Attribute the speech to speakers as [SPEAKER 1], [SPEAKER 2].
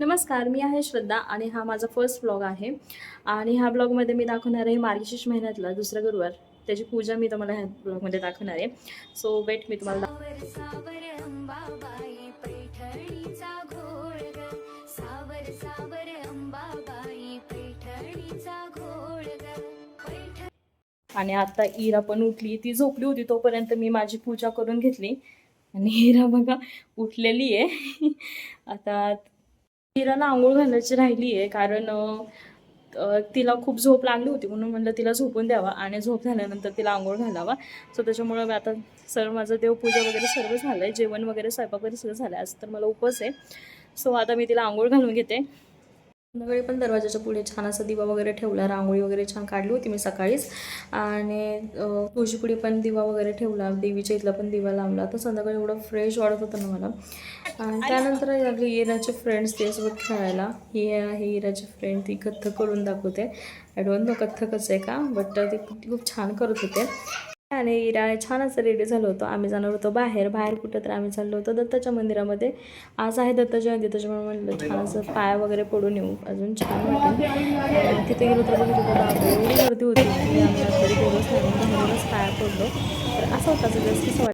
[SPEAKER 1] नमस्कार मी आहे श्रद्धा आणि हा माझा फर्स्ट ब्लॉग आहे. आणि ह्या ब्लॉगमध्ये मी दाखवणार आहे मार्गशीर्ष महिन्यातला दुसरा गुरुवार. त्याची पूजा मी तुम्हाला ह्या ब्लॉगमध्ये दाखवणार आहे. सो वेट मी तुम्हाला आणि आता इरा पण उठली. ती झोपली होती तोपर्यंत मी माझी पूजा करून घेतली. आणि इरा बघा उठलेली आहे. आता तिला आंघोळ घालायची राहिली आहे कारण तिला खूप झोप लागली होती म्हणून म्हणलं तिला झोपून द्यावा आणि झोप झाल्यानंतर तिला आंघोळ घालावा. सो त्याच्यामुळं मी आता सर माझं देवपूजा वगैरे सर्व झालं आहे जेवण वगैरे स्वयंपाक वगैरे सगळं झालं आहे आज तर मला उपवास आहे. सो आता मी तिला आंघोळ घालून घेते. संध्याकाळी पण दरवाजाच्या पुढे छान असा दिवा वगैरे ठेवला रांगोळी वगैरे छान काढली होती मी सकाळीच. आणि तुळशीपुढे पण दिवा वगैरे ठेवला देवीच्या इथला पण दिवा लावला तर संध्याकाळी एवढं फ्रेश वाटत होतं ना मला. आणि त्यानंतर लागली इराचे फ्रेंड्स त्यासोबत खेळायला. ही आहे इराचे फ्रेंड ती कथ्थक करून दाखवते. आय डोंट नो कथ्थकच आहे का बट ती खूप छान करत होते. आणि इरा छान असं रेडी झालो होतो. आम्ही जाणार होतो बाहेर. बाहेर कुठं तर आम्ही चाललो होतो दत्ताच्या मंदिरामध्ये. आज आहे दत्त जयंती त्याच्यामुळे म्हणलं छान असं पाय वगैरे पडून येऊ. अजून छान वाटेल तिथे गेलो तर बघितलं तर एवढी गर्दी होती की आम्ही आतमध्ये गेलोच नाही म्हणूनच पाया पडलो. तर असं होतं सगळं. वाटतं